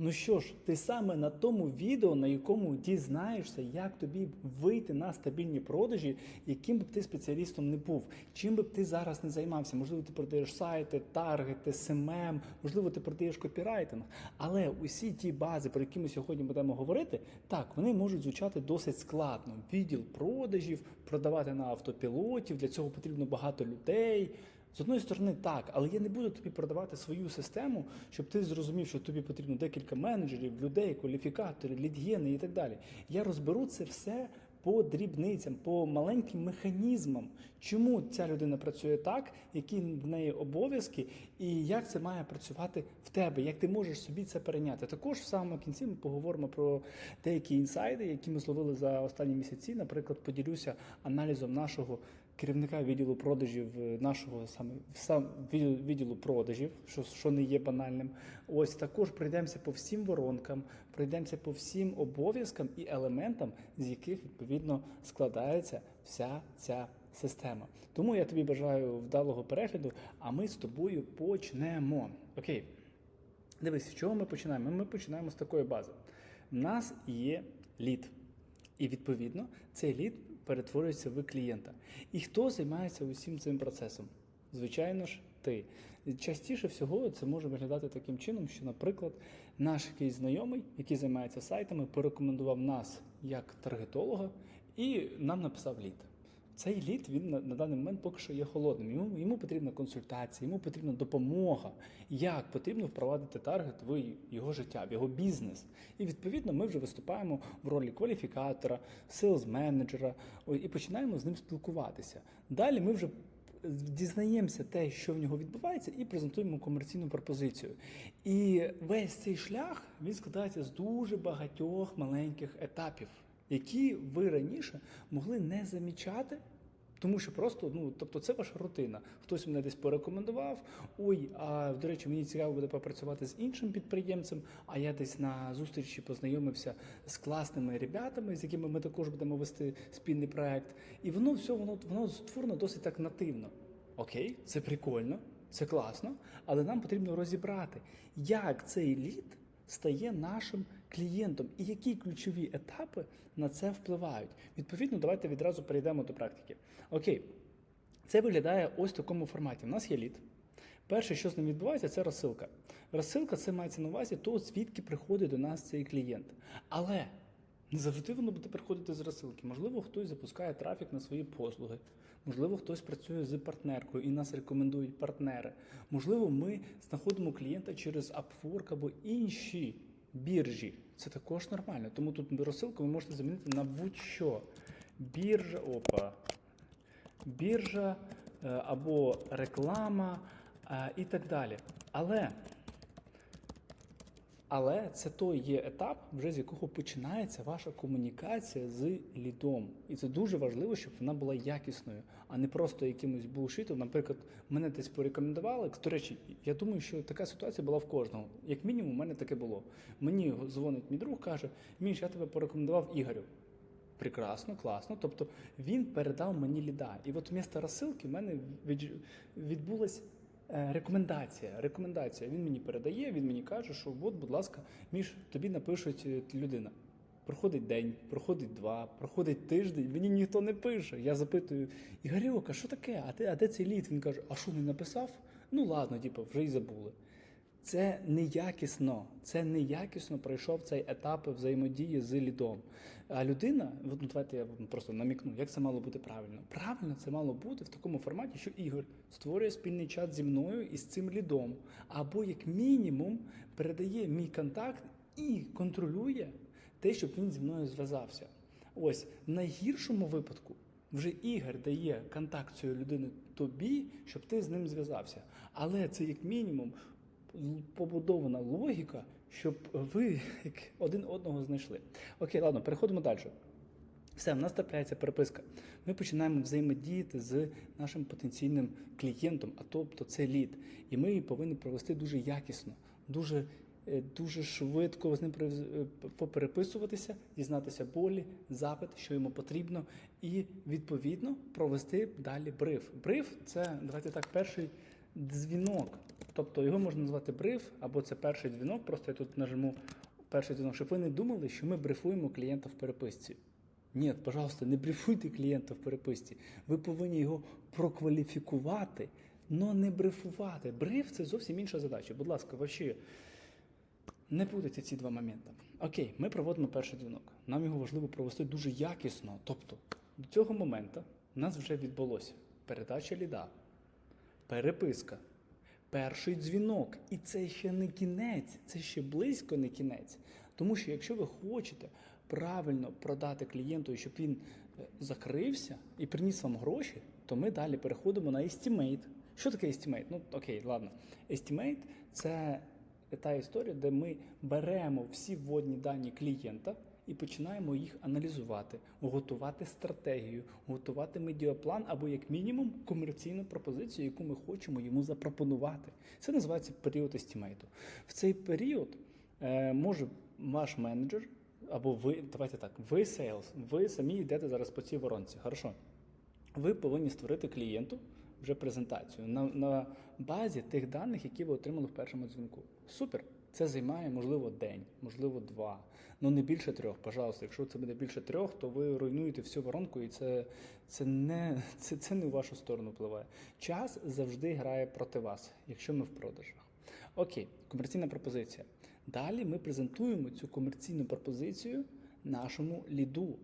Ну що ж, ти саме на тому відео, на якому дізнаєшся, як тобі вийти на стабільні продажі, яким би ти спеціалістом не був, чим би ти зараз не займався. Можливо, ти продаєш сайти, таргети, СММ, можливо, ти продаєш копірайтинг. Але усі ті бази, про які ми сьогодні будемо говорити, так вони можуть звучати досить складно. Відділ продажів, продавати на автопілотів, для цього потрібно багато людей. З одної сторони, так, але я не буду тобі продавати свою систему, щоб ти зрозумів, що тобі потрібно декілька менеджерів, людей, кваліфікаторів, лідгени і так далі. Я розберу це все по дрібницям, по маленьким механізмам, чому ця людина працює так, які в неї обов'язки, і як це має працювати в тебе, як ти можеш собі це перейняти. Також в самому кінці ми поговоримо про деякі інсайди, які ми зловили за останні місяці. Наприклад, поділюся аналізом нашого керівника відділу продажів е, нашого саме сам відділу, продажів, що, що не є банальним. Ось також пройдемося по всім воронкам, пройдемося по всім обов'язкам і елементам, з яких відповідно складається вся ця система. Тому я тобі бажаю вдалого перегляду, а ми з тобою почнемо. Окей. Дивись, з чого ми починаємо? Ми починаємо з такої бази. У нас є лід. І відповідно цей лід перетворюється в клієнта. І хто займається усім цим процесом? Звичайно ж, ти. Частіше всього це може виглядати таким чином, що, наприклад, наш якийсь знайомий, який займається сайтами, порекомендував нас як таргетолога і нам написав лід. Цей лід він на, на даний момент поки що є холодним. Йому, йому потрібна консультація, йому потрібна допомога, як потрібно впровадити таргет в його життя, в його бізнес. І відповідно ми вже виступаємо в ролі кваліфікатора, селс-менеджера і починаємо з ним спілкуватися. Далі ми вже дізнаємося те, що в нього відбувається, і презентуємо комерційну пропозицію. І весь цей шлях він складається з дуже багатьох маленьких етапів які ви раніше могли не замічати. Тому що просто, ну тобто, це ваша рутина. Хтось мене десь порекомендував. Ой, а до речі, мені цікаво буде попрацювати з іншим підприємцем. А я десь на зустрічі познайомився з класними ребятами, з якими ми також будемо вести спільний проект. І воно все воно воно створено досить так нативно. Окей, це прикольно, це класно, але нам потрібно розібрати, як цей лід стає нашим клієнтом і які ключові етапи на це впливають. Відповідно, давайте відразу перейдемо до практики. Окей, це виглядає ось в такому форматі. У нас є лід. Перше, що з ним відбувається, це розсилка. Розсилка це мається на увазі, то звідки приходить до нас цей клієнт. Але не завжди воно буде приходити з розсилки. Можливо, хтось запускає трафік на свої послуги. Можливо, хтось працює з партнеркою і нас рекомендують партнери. Можливо, ми знаходимо клієнта через Upwork або інші біржі. Це також нормально. Тому тут розсилку ви можете замінити на будь-що. Біржа, опа. Біржа е, або реклама е, і так далі. Але але це той є етап, вже з якого починається ваша комунікація з лідом. І це дуже важливо, щоб вона була якісною, а не просто якимось булшитом. Наприклад, мене десь порекомендували. До речі, я думаю, що така ситуація була в кожного. Як мінімум, у мене таке було. Мені дзвонить мій друг, каже: Міш, я тебе порекомендував Ігорю. Прекрасно, класно. Тобто він передав мені ліда. І от вмісто розсилки в мене відбулась Рекомендація. Рекомендація. Він мені передає, він мені каже, що от, будь ласка, між тобі напишуть е, людина. Проходить день, проходить два, проходить тиждень, мені ніхто не пише. Я запитую, Ігорьок, а що таке? А ти, а де цей лід? Він каже, а що не написав? Ну ладно, типу, вже й забули. Це неякісно, це неякісно пройшов цей етап взаємодії з лідом. А людина, ну давайте я просто намікну, як це мало бути правильно. Правильно це мало бути в такому форматі, що Ігор створює спільний чат зі мною і з цим лідом, або як мінімум передає мій контакт і контролює те, щоб він зі мною зв'язався. Ось в найгіршому випадку. Вже Ігор дає контакт цієї людини тобі, щоб ти з ним зв'язався. Але це як мінімум побудована логіка, щоб ви один одного знайшли. Окей, ладно, переходимо далі. Все, в нас трапляється переписка. Ми починаємо взаємодіяти з нашим потенційним клієнтом, а тобто це лід. І ми її повинні провести дуже якісно, дуже дуже швидко з ним попереписуватися, дізнатися болі, запит, що йому потрібно, і відповідно провести далі бриф. Бриф це давайте так, перший дзвінок Тобто його можна назвати бриф, або це перший дзвінок. Просто я тут нажму перший дзвінок, щоб ви не думали, що ми брифуємо клієнта в переписці. Ні, пожалуйста, не брифуйте клієнта в переписці. Ви повинні його прокваліфікувати, але не брифувати. Бриф це зовсім інша задача. Будь ласка, вообще не путайте ці два моменти. Окей, ми проводимо перший дзвінок. Нам його важливо провести дуже якісно. Тобто, до цього моменту у нас вже відбулося передача ліда, переписка, перший дзвінок. І це ще не кінець, це ще близько не кінець. Тому що якщо ви хочете правильно продати клієнту, щоб він е, закрився і приніс вам гроші, то ми далі переходимо на Estimate. Що таке Estimate? Ну окей, ладно. Estimate – це та історія, де ми беремо всі вводні дані клієнта і починаємо їх аналізувати, готувати стратегію, готувати медіаплан або, як мінімум, комерційну пропозицію, яку ми хочемо йому запропонувати. Це називається період естімейту. В цей період е, може ваш менеджер або ви, давайте так, ви сейлс, ви самі йдете зараз по цій воронці. Хорошо. Ви повинні створити клієнту вже презентацію на, на базі тих даних, які ви отримали в першому дзвінку. Супер. Це займає, можливо, день, можливо, два. Ну не більше трьох, пожалуйста. Якщо це буде більше трьох, то ви руйнуєте всю воронку, і це, це, не, це, це не в вашу сторону впливає. Час завжди грає проти вас, якщо ми в продажах. Окей, комерційна пропозиція. Далі ми презентуємо цю комерційну пропозицію нашому ліду.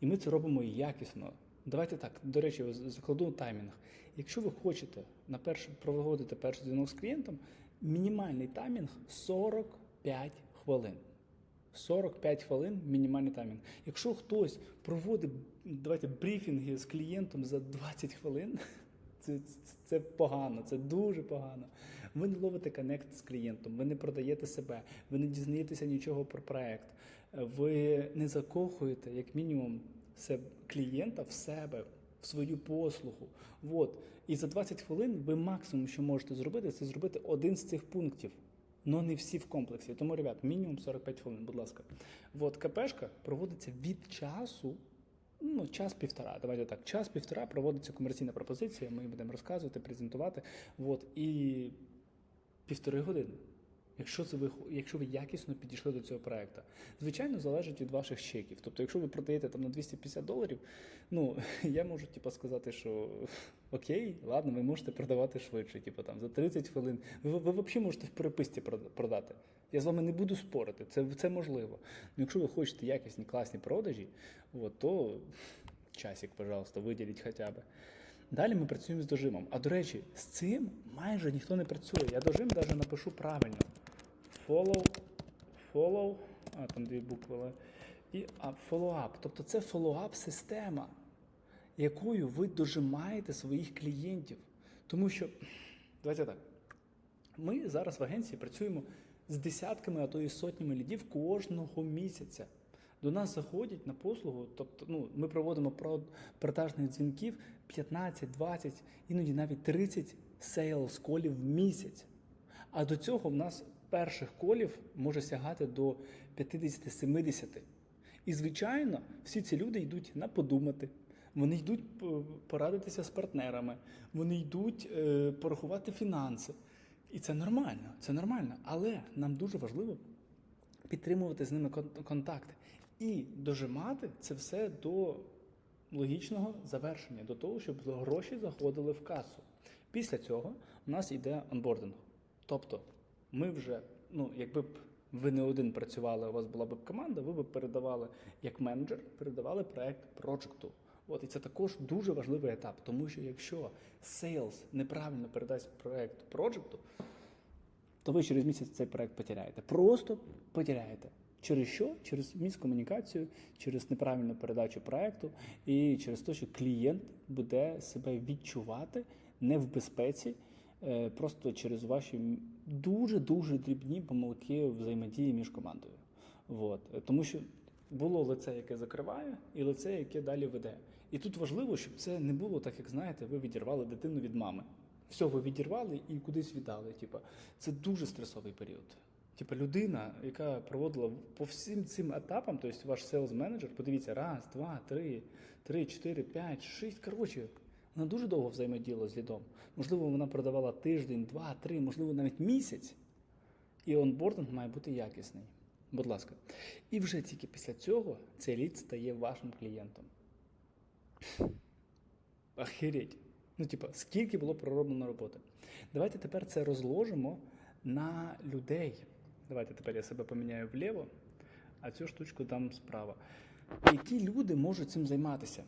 І ми це робимо якісно. Давайте так, до речі, закладу таймінг. Якщо ви хочете на перш, проводити перший дзвінок з клієнтом, мінімальний таймінг 45 хвилин. 45 хвилин мінімальний таймінг. Якщо хтось проводить давайте, брифінги з клієнтом за 20 хвилин, це, це, це погано, це дуже погано. Ви не ловите коннект з клієнтом, ви не продаєте себе, ви не дізнаєтеся нічого про проект, ви не закохуєте, як мінімум, клієнта в себе, в свою послугу. Вот. І за 20 хвилин ви максимум, що можете зробити, це зробити один з цих пунктів. Но не всі в комплексі. Тому, ребят, мінімум 45 хвилин, будь ласка. От КПшка проводиться від часу Ну, час-півтора. Давайте так. Час-півтора проводиться комерційна пропозиція. Ми будемо розказувати, презентувати. От, і півтори години. Якщо це ви якщо ви якісно підійшли до цього проекту, звичайно, залежить від ваших чеків. Тобто, якщо ви продаєте там на 250 доларів, ну я можу типу, сказати, що окей, ладно, ви можете продавати швидше, типу там за 30 хвилин. Ви, ви, взагалі можете в переписці прода- продати. Я з вами не буду спорити, це, це можливо. Ну, якщо ви хочете якісні, класні продажі, от, то часик, пожалуйста, виділіть хоча б. Далі ми працюємо з дожимом. А до речі, з цим майже ніхто не працює. Я дожим навіть напишу правильно. Follow, follow, а там дві букви. але- І а, follow-up. Тобто це follow-up система, якою ви дожимаєте своїх клієнтів. Тому що, давайте так. Ми зараз в агенції працюємо з десятками, а то і сотнями лідів кожного місяця. До нас заходять на послугу, тобто ну, ми проводимо продажних дзвінків 15, 20, іноді навіть 30 сейлс колів в місяць. А до цього в нас перших колів може сягати до 50-70. І, звичайно, всі ці люди йдуть на подумати. Вони йдуть е, порадитися з партнерами, вони йдуть е, порахувати фінанси. І це нормально, це нормально. Але нам дуже важливо підтримувати з ними контакти і дожимати це все до логічного завершення, до того, щоб гроші заходили в касу. Після цього у нас йде онбординг. Тобто, ми вже, ну, якби б ви не один працювали, у вас була б команда, ви б передавали як менеджер, передавали проект проджекту. От і це також дуже важливий етап, тому що якщо сейлс неправильно передасть проект проджекту, то ви через місяць цей проект потеряєте. Просто потеряєте. Через що? Через міскомунікацію, через неправильну передачу проекту і через те, що клієнт буде себе відчувати не в безпеці, просто через ваші дуже-дуже дрібні помилки взаємодії між командою. Вот. Е, Тому що було лице, яке закриває, і лице, яке далі веде. І тут важливо, щоб це не було так, як знаєте, ви відірвали дитину від мами. Все, ви відірвали і кудись віддали. Типа, це дуже стресовий період. Типа людина, яка проводила по всім цим етапам, тобто ваш селс менеджер подивіться, раз, два, три, три, чотири, п'ять, шість. Коротше, Вона дуже довго взаємодіяла з лідом. Можливо, вона продавала тиждень, два, три, можливо, навіть місяць. І онбординг має бути якісний. Будь ласка. І вже тільки після цього цей лід стає вашим клієнтом. Охереть. Ну, типа, скільки було пророблено роботи. Давайте тепер це розложимо на людей. Давайте тепер я себе поміняю вліво, а цю штучку дам справа. Які люди можуть цим займатися?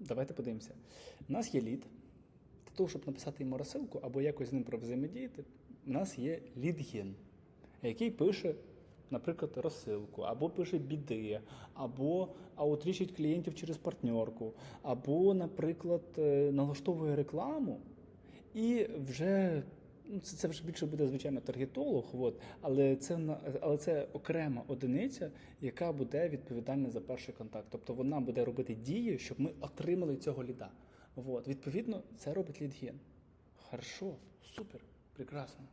Давайте подивимося. У нас є лід. Для того, щоб написати йому розсилку або якось з ним взаємодіяти, у нас є лідген, який пише, наприклад, розсилку, або пише біди, або аутрічить клієнтів через партнерку, або, наприклад, е, налаштовує рекламу і вже. Ну, це, це вже більше буде, звичайно, таргетолог, от, але, це, але це окрема одиниця, яка буде відповідальна за перший контакт. Тобто вона буде робити дії, щоб ми отримали цього ліда. От, відповідно, це робить лідген. Хорошо, супер, прекрасно.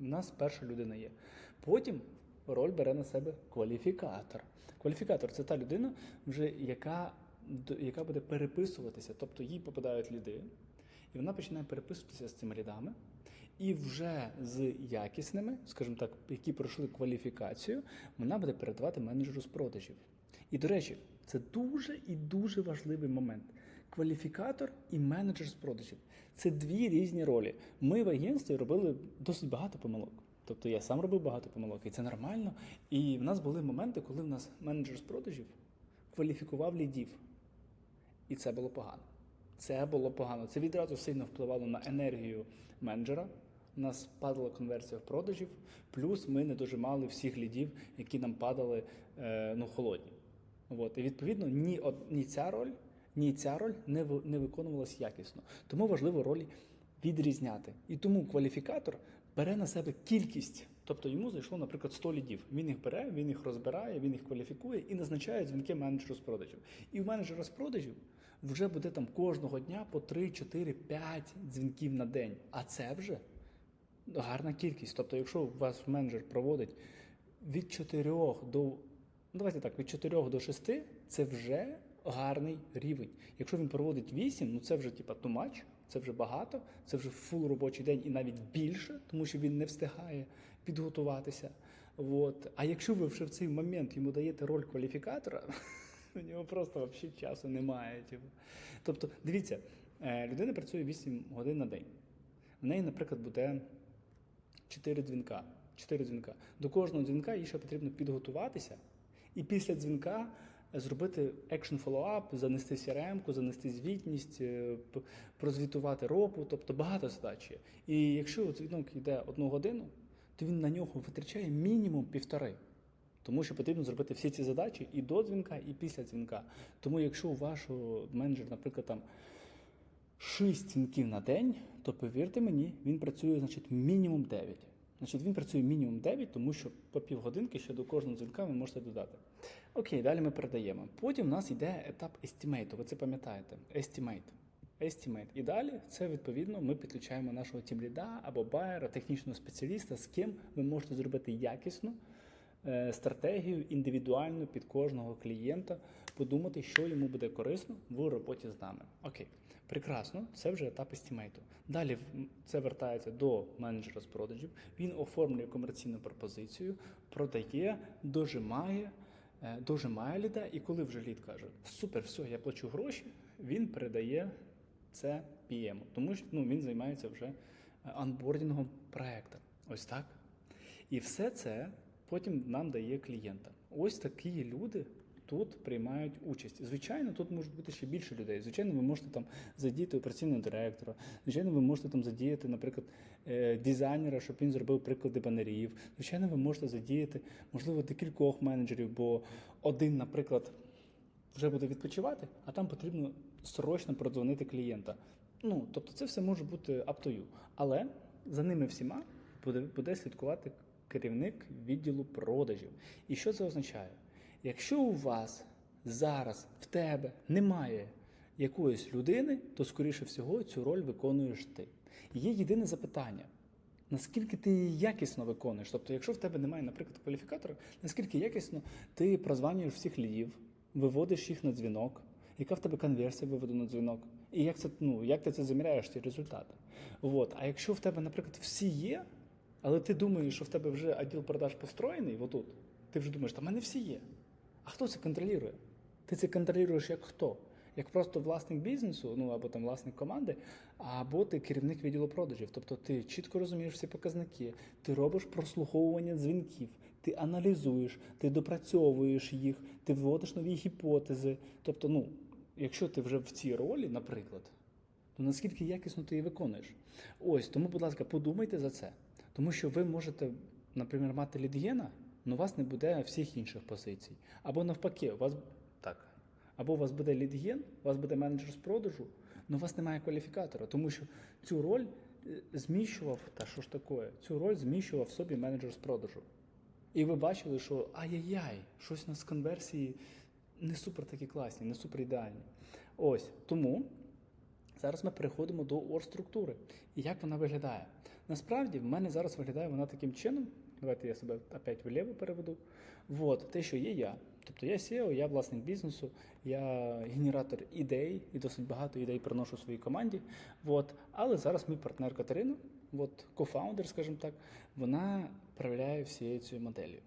У нас перша людина є. Потім роль бере на себе кваліфікатор. Кваліфікатор це та людина, вже яка, яка буде переписуватися, тобто їй попадають ліди, і вона починає переписуватися з цими лідами. І вже з якісними, скажімо так, які пройшли кваліфікацію, вона буде передавати менеджеру з продажів. І до речі, це дуже і дуже важливий момент. Кваліфікатор і менеджер з продажів це дві різні ролі. Ми в агентстві робили досить багато помилок. Тобто я сам робив багато помилок, і це нормально. І в нас були моменти, коли в нас менеджер з продажів кваліфікував лідів. І це було погано. Це було погано. Це відразу сильно впливало на енергію менеджера. У нас падала конверсія в продажів, плюс ми не дожимали всіх лідів, які нам падали е, ну, холодні. От. І відповідно ні, ні ця роль, ні ця роль не, не виконувалась якісно. Тому важливо ролі відрізняти. І тому кваліфікатор бере на себе кількість. Тобто йому зайшло, наприклад, 100 лідів. Він їх бере, він їх розбирає, він їх кваліфікує і назначає дзвінки менеджеру з продажів. І в менеджера з продажів вже буде там кожного дня по 3, 4, 5 дзвінків на день. А це вже гарна кількість. Тобто, якщо вас менеджер проводить від 4 до ну, давайте так, від 4 до 6, це вже гарний рівень. Якщо він проводить 8, ну це вже типа much, це вже багато, це вже фул робочий день і навіть більше, тому що він не встигає підготуватися. От. А якщо ви вже в цей момент йому даєте роль кваліфікатора, у нього просто взагалі часу немає. Типу. Тобто, дивіться, е, людина працює 8 годин на день. В неї, наприклад, буде 4 дзвінка. 4 дзвінка. До кожного дзвінка їй ще потрібно підготуватися, і після дзвінка зробити екшн фоллоуап, занести CRM-ку, занести звітність, е, прозвітувати ропу, тобто багато задач є. І якщо дзвінок йде одну годину, то він на нього витрачає мінімум півтори. Тому що потрібно зробити всі ці задачі і до дзвінка, і після дзвінка. Тому якщо у вашого менеджера, наприклад, там 6 дзвінків на день, то повірте мені, він працює, значить, мінімум 9. Значить, він працює мінімум 9, тому що по півгодинки ще до кожного дзвінка ви можете додати. Окей, далі ми передаємо. Потім у нас йде етап estimate, ви це пам'ятаєте. Estimate. Estimate. І далі це відповідно ми підключаємо нашого тімліда або байера, технічного спеціаліста, з ким ви можете зробити якісну е, стратегію індивідуальну під кожного клієнта, подумати, що йому буде корисно в роботі з нами. Окей, прекрасно, це вже етап естімейту. Далі це вертається до менеджера з продажів. Він оформлює комерційну пропозицію, продає, дожимає. е, Дожимає ліда, і коли вже лід каже: Супер, все, я плачу гроші, він передає це PM, тому що ну, він займається вже е, анбордингом проекту. Ось так. І все це потім нам дає клієнта. Ось такі люди тут приймають участь. Звичайно, тут можуть бути ще більше людей. Звичайно, ви можете там задіяти операційного директора. Звичайно, ви можете там задіяти, наприклад, е, дизайнера, щоб він зробив приклади банерів. Звичайно, ви можете задіяти, можливо, декількох менеджерів, бо один, наприклад, вже буде відпочивати, а там потрібно срочно продзвонити клієнта. Ну, тобто це все може бути up to you. Але за ними всіма буде, буде слідкувати керівник відділу продажів. І що це означає? Якщо у вас зараз в тебе немає якоїсь людини, то скоріше всього цю роль виконуєш ти. Є єдине запитання. Наскільки ти її якісно виконуєш? Тобто, якщо в тебе немає, наприклад, кваліфікатора, наскільки якісно ти прозванюєш всіх лідів, виводиш їх на дзвінок, яка в тебе конверсія виводу на дзвінок, І як це ну як ти це заміряєш ці результати? От. А якщо в тебе, наприклад, всі є, але ти думаєш, що в тебе вже відділ продаж построєний, отут, ти вже думаєш, та в мене всі є. А хто це контролює? Ти це контролюєш як хто? Як просто власник бізнесу, ну або там власник команди, або ти керівник відділу продажів. Тобто ти чітко розумієш всі показники, ти робиш прослуховування дзвінків, ти аналізуєш, ти допрацьовуєш їх, ти вводиш нові гіпотези. Тобто, ну, якщо ти вже в цій ролі, наприклад, то наскільки якісно ти її виконуєш? Ось тому, будь ласка, подумайте за це. Тому що ви можете, наприклад, мати лідгена, але у вас не буде всіх інших позицій. Або навпаки, у вас так. Або у вас буде лідген, у вас буде менеджер з продажу, але у вас немає кваліфікатора, тому що цю роль е, зміщував, та що ж таке, цю роль зміщував собі менеджер з продажу. І ви бачили, що ай-яй-яй, щось у нас з конверсії не супер такі класні, не супер ідеальні. Ось тому зараз ми переходимо до оргструктури. І як вона виглядає? Насправді, в мене зараз виглядає вона таким чином. Давайте я себе опять вліво переведу. Вот, те, що є я. Тобто я SEO, я власник бізнесу, я генератор ідей і досить багато ідей приношу своїй команді. Вот. Але зараз мій партнер Катерина, от, кофаундер, скажімо так, вона управляє всією цією моделлю.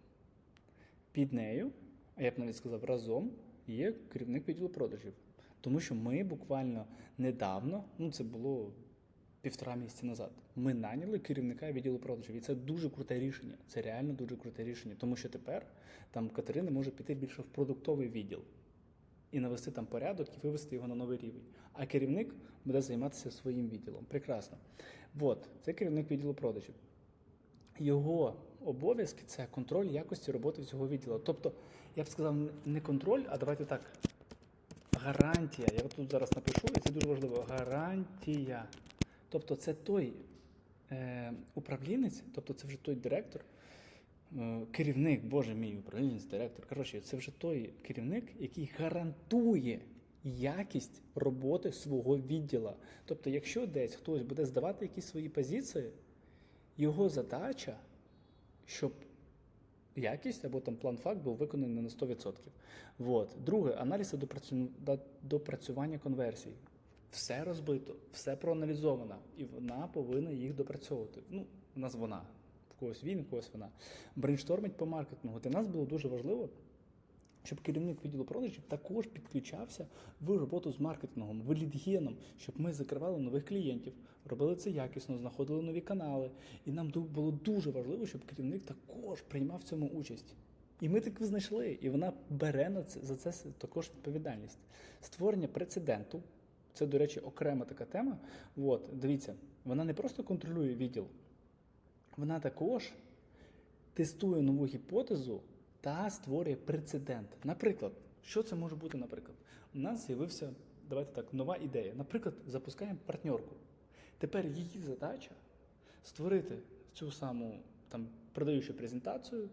Під нею, а я б навіть сказав, разом є керівник відділу продажів. Тому що ми буквально недавно, ну це було півтора місяці назад, ми наняли керівника відділу продажів. І це дуже круте рішення. Це реально дуже круте рішення. Тому що тепер там Катерина може піти більше в продуктовий відділ і навести там порядок і вивести його на новий рівень. А керівник буде займатися своїм відділом. Прекрасно. От, це керівник відділу продажів. Його обов'язки це контроль якості роботи цього відділу. Тобто, я б сказав, не контроль, а давайте так. Гарантія. Я тут зараз напишу, і це дуже важливо. Гарантія. Тобто, це той е, управлінець, тобто це вже той директор, е, керівник, боже мій, управлінець, директор. Коротше, це вже той керівник, який гарантує якість роботи свого відділа. Тобто, якщо десь хтось буде здавати якісь свої позиції, його задача, щоб якість або там план факт був виконаний на 100%. Вот. Друге, аналіз допрацювання конверсій. Все розбито, все проаналізовано, і вона повинна їх допрацьовувати. Ну, у нас вона. В когось він, в когось вона. Брейнштормить по маркетингу. Для нас було дуже важливо, щоб керівник відділу продажів також підключався в роботу з маркетингом, в лідгеном, щоб ми закривали нових клієнтів, робили це якісно, знаходили нові канали. І нам було дуже важливо, щоб керівник також приймав в цьому участь. І ми так знайшли, і вона бере на це за це також відповідальність. Створення прецеденту. Це, до речі, окрема така тема. От, дивіться, вона не просто контролює відділ, вона також тестує нову гіпотезу та створює прецедент. Наприклад, що це може бути, наприклад? У нас з'явився, давайте так, нова ідея. Наприклад, запускаємо партнерку. Тепер її задача створити цю саму там продаючу презентацію,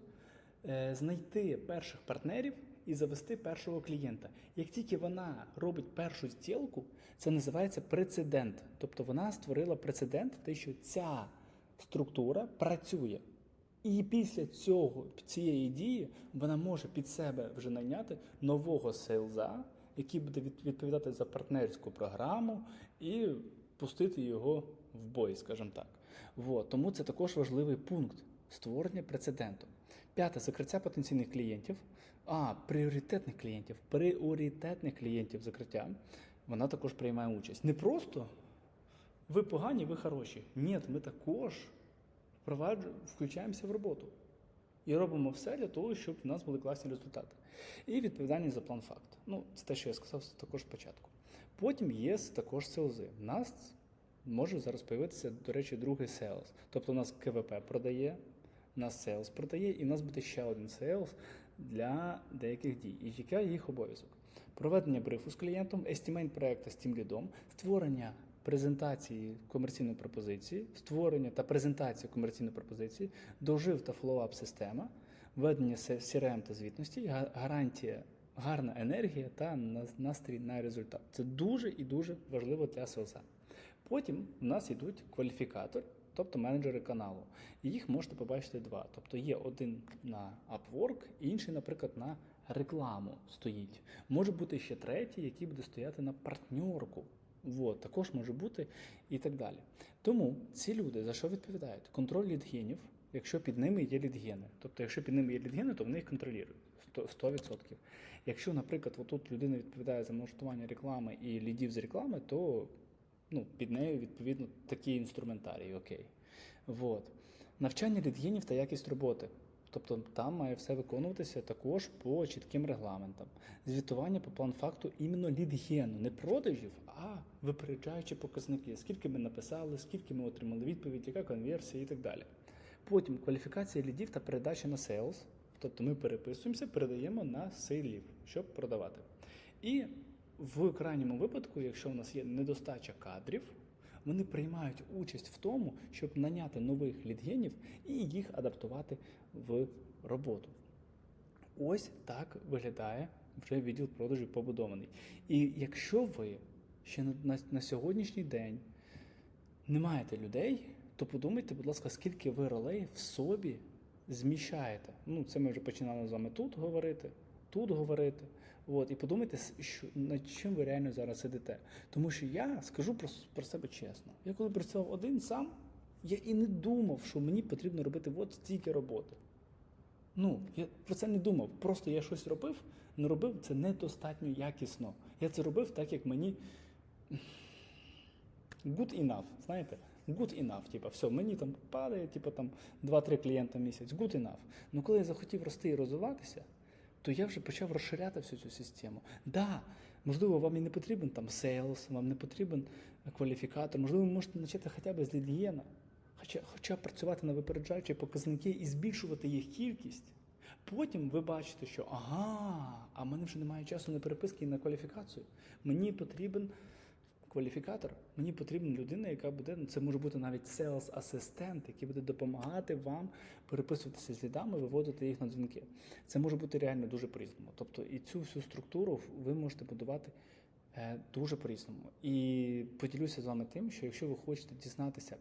е, знайти перших партнерів і завести першого клієнта. Як тільки вона робить першу зділку, це називається прецедент. Тобто вона створила прецедент, те, що ця структура працює. І після цього цієї дії вона може під себе вже найняти нового селза, який буде відповідати за партнерську програму і пустити його в бой, скажімо так. Вот. Тому це також важливий пункт створення прецеденту. П'яте закриття потенційних клієнтів. А, пріоритетних клієнтів, пріоритетних клієнтів закриття. Вона також приймає участь. Не просто ви погані, ви хороші. Ні, ми також включаємося в роботу і робимо все для того, щоб в нас були класні результати. І відповідальність за план факт. Ну, це те, що я сказав також спочатку. Потім є також селзи. У нас може зараз появитися, до речі, другий селс. Тобто у нас КВП продає, у нас селс продає, і в нас буде ще один селс для деяких дій. І який їх обов'язок? Проведення брифу з клієнтом, естімейн проекту з тим лідом, створення презентації комерційної пропозиції, створення та презентація комерційної пропозиції, дожив та фоллоуап система, ведення CRM та звітності, гарантія, гарна енергія та настрій на результат. Це дуже і дуже важливо для селса. Потім у нас йдуть кваліфікатори, тобто менеджери каналу. І їх можете побачити два. Тобто є один на Upwork, інший, наприклад, на рекламу стоїть. Може бути ще третій, який буде стояти на партнерку. Вот, також може бути і так далі. Тому ці люди за що відповідають? Контроль лідгенів, якщо під ними є лідгени. Тобто, якщо під ними є лідгени, то вони їх контролюють 100%. 100%. Якщо, наприклад, отут людина відповідає за налаштування реклами і лідів з реклами, то ну, під нею відповідно такий інструментарій, окей. Вот. Навчання лідгенів та якість роботи. Тобто там має все виконуватися також по чітким регламентам. Звітування по план факту іменно лідгену, не продажів, а випереджаючі показники. Скільки ми написали, скільки ми отримали відповідь, яка конверсія і так далі. Потім кваліфікація лідів та передача на сейлс. Тобто ми переписуємося, передаємо на сейлів, щоб продавати. І в крайньому випадку, якщо у нас є недостача кадрів, вони приймають участь в тому, щоб наняти нових лідгенів і їх адаптувати в роботу. Ось так виглядає вже відділ продажів побудований. І якщо ви ще на, на сьогоднішній день не маєте людей, то подумайте, будь ласка, скільки ви ролей в собі зміщаєте. Ну, це ми вже починали з вами тут говорити, тут говорити. От, і подумайте, що, над чим ви реально зараз сидите. Тому що я скажу про, про себе чесно. Я коли працював один сам, я і не думав, що мені потрібно робити от стільки роботи. Ну, я про це не думав. Просто я щось робив, не робив це недостатньо якісно. Я це робив так, як мені good enough, знаєте? Good enough, типа, все, мені там падає, типа там 2-3 клієнта в місяць, good enough. Ну коли я захотів рости і розвиватися, то я вже почав розширяти всю цю систему. Да, можливо, вам і не потрібен там сейлс, вам не потрібен кваліфікатор, можливо, ви можете почати хоча б з лідгієна, хоча, хоча б працювати на випереджаючі показники і збільшувати їх кількість. Потім ви бачите, що ага, а в мене вже немає часу на переписки і на кваліфікацію. Мені потрібен кваліфікатор, мені потрібна людина, яка буде, ну, це може бути навіть sales асистент який буде допомагати вам переписуватися з лідами, виводити їх на дзвінки. Це може бути реально дуже по-різному. Тобто і цю всю структуру ви можете будувати е, дуже по-різному. І поділюся з вами тим, що якщо ви хочете дізнатися,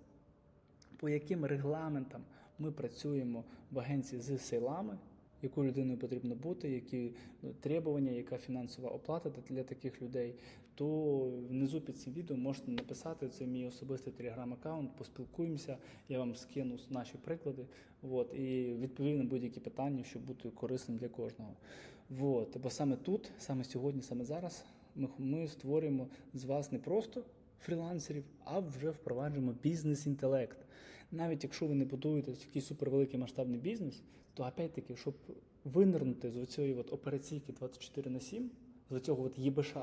по яким регламентам ми працюємо в агенції з сейлами, якою людиною потрібно бути, які ну, требування, яка фінансова оплата для таких людей, то внизу під цим відео можете написати. Це мій особистий телеграм-аккаунт, поспілкуємося, я вам скину наші приклади. От, і відповім на будь-які питання, щоб бути корисним для кожного. От, бо саме тут, саме сьогодні, саме зараз, ми, ми створюємо з вас не просто фрілансерів, а вже впроваджуємо бізнес-інтелект. Навіть якщо ви не будуєте такий супервеликий масштабний бізнес, то опять-таки, щоб винирнути з цієї от операційки 24 на 7, з цього от ЄБШ,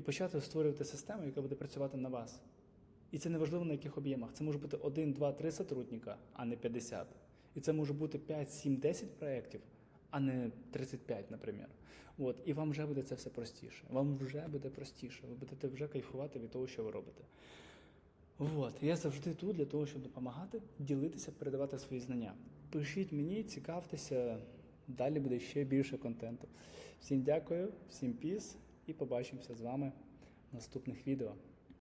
і почати створювати систему, яка буде працювати на вас. І це не важливо на яких об'ємах. Це може бути 1, 2, 3 сотрудника, а не 50. І це може бути 5, 7, 10 проєктів, а не 35, наприклад. От, і вам вже буде це все простіше. Вам вже буде простіше. Ви будете вже кайфувати від того, що ви робите. От, я завжди тут для того, щоб допомагати, ділитися, передавати свої знання. Пишіть мені, цікавтеся, далі буде ще більше контенту. Всім дякую, всім піс і побачимося з вами в наступних відео.